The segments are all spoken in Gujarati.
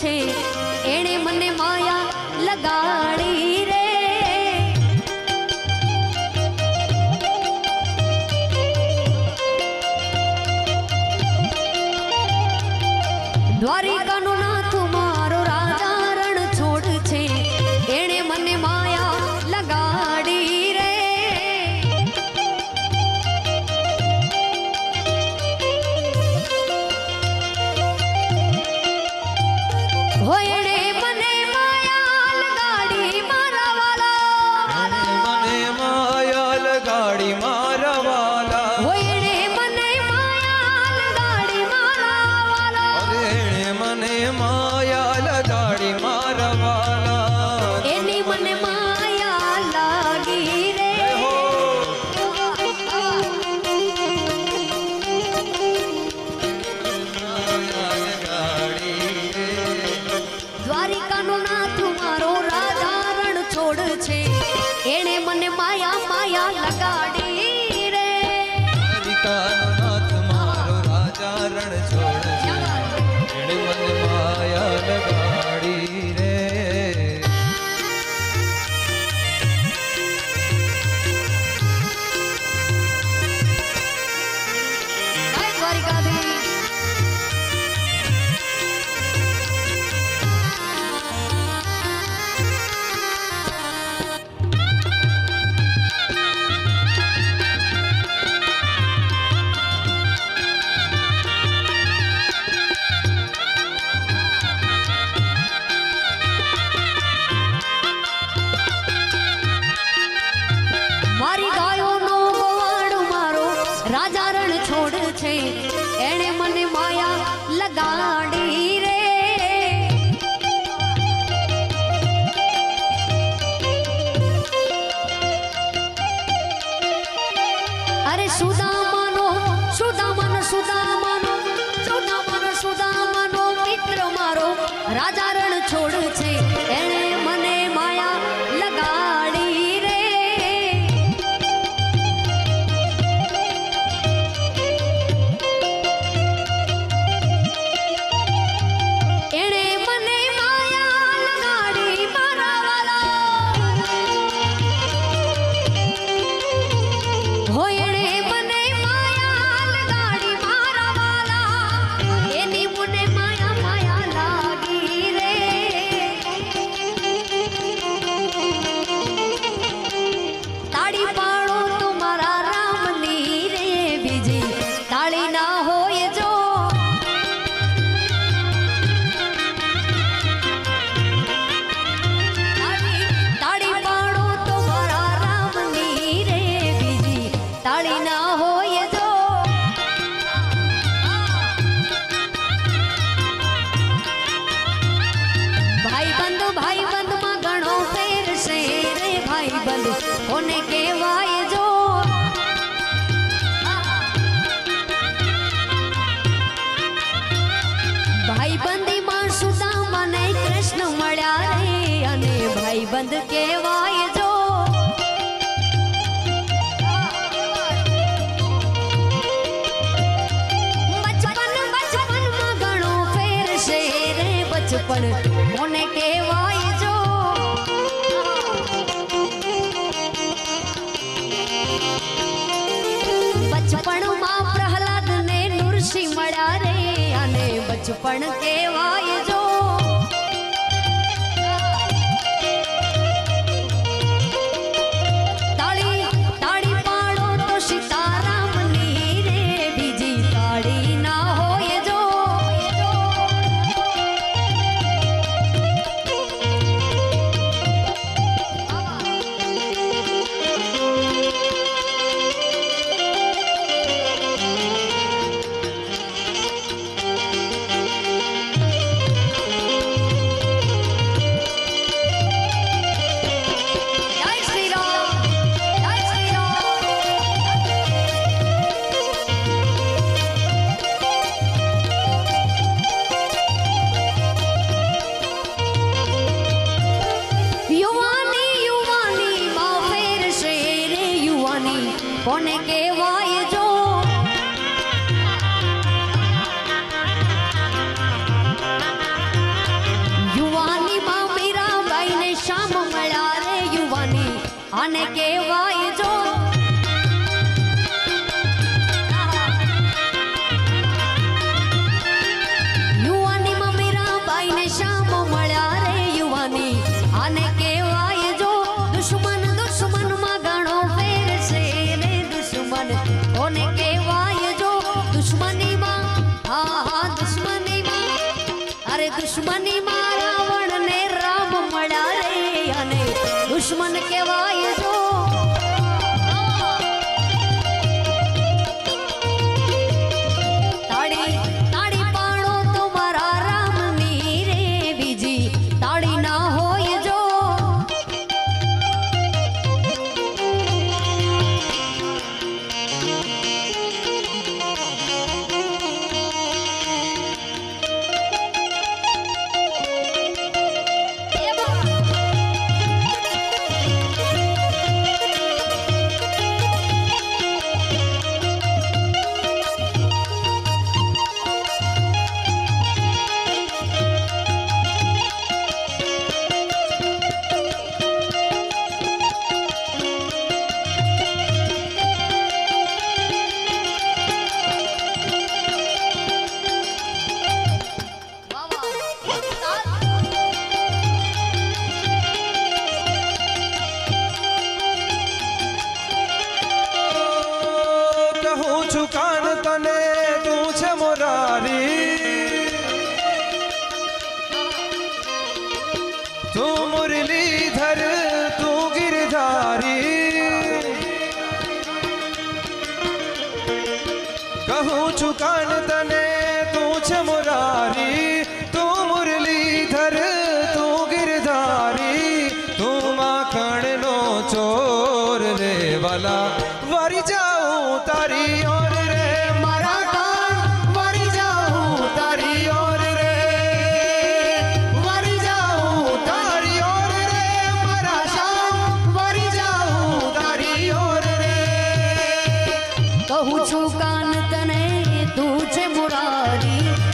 છે એણે મને માયા લગાડી રે. દ્વારિકાનું પણ મને કહેવાય જો. બચપણમાં પ્રહલાદ ને નૃષિ મળ્યા રે અને બચપણ કહેવાય મકાન તને તું છે સંતાન તને તું છે મુરારી.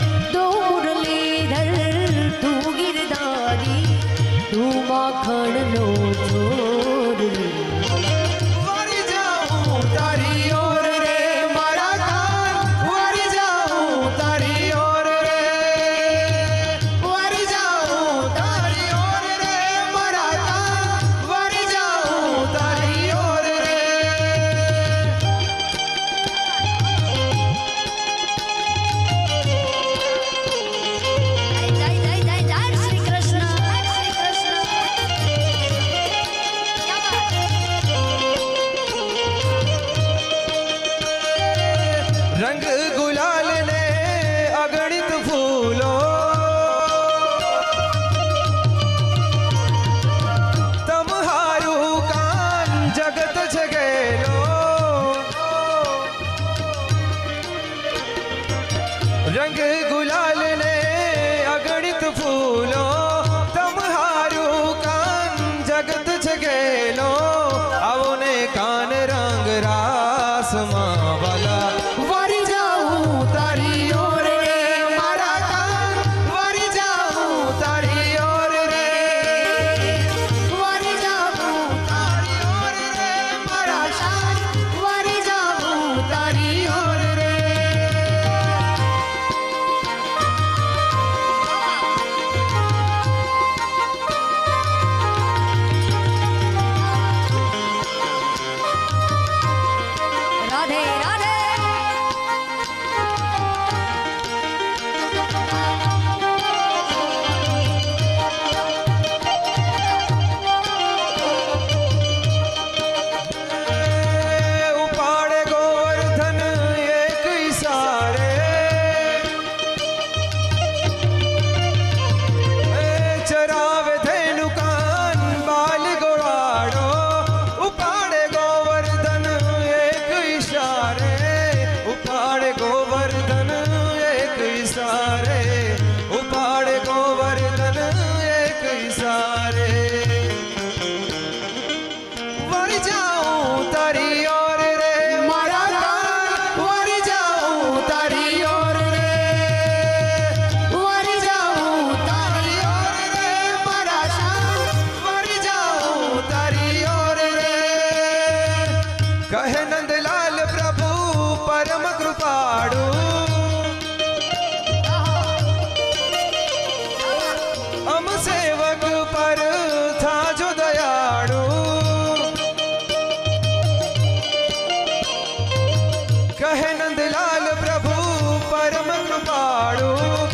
કહે નંદલાલ પ્રભુ પરમ કૃપાળુ.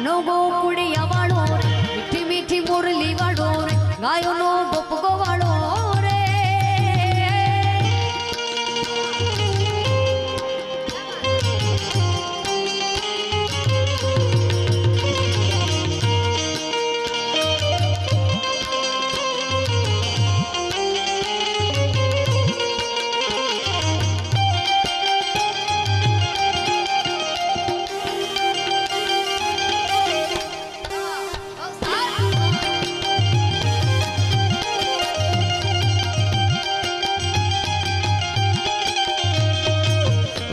no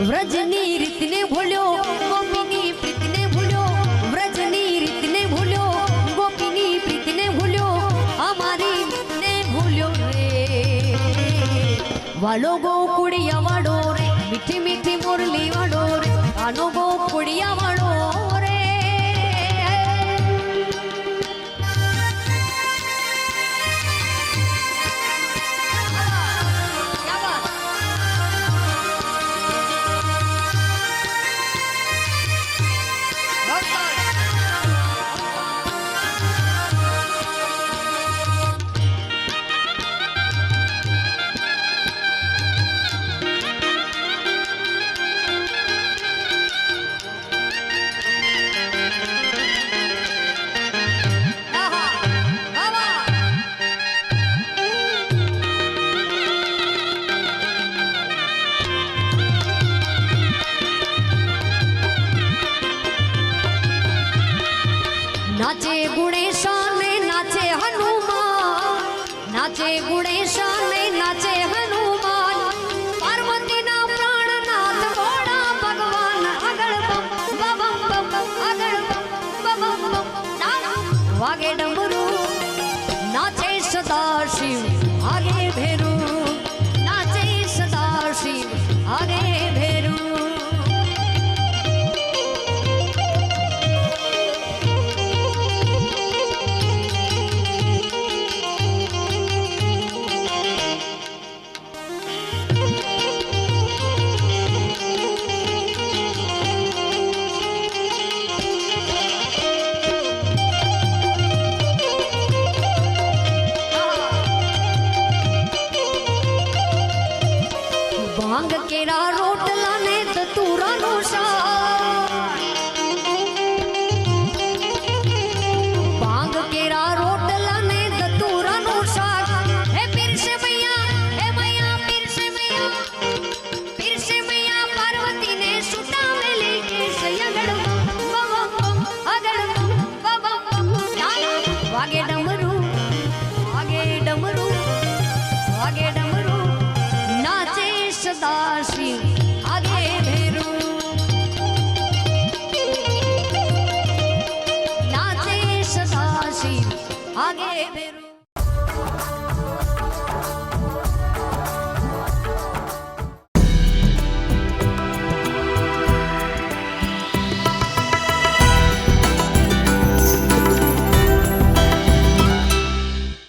વ્રજની રીતને ભૂલ્યો ગોપીની પ્રીતને ભૂલ્યો વ્રજની રીતને ભૂલ્યો ગોપીની પ્રીતને ભૂલ્યો અમારી રીતને ભૂલ્યો રે. વાલો ગોકુળિયા વાડો રે, મીઠી મીઠી મોરલી વાડો રે, આનો ગો हरे भेरु नाचे सदा शिव हरे भेरु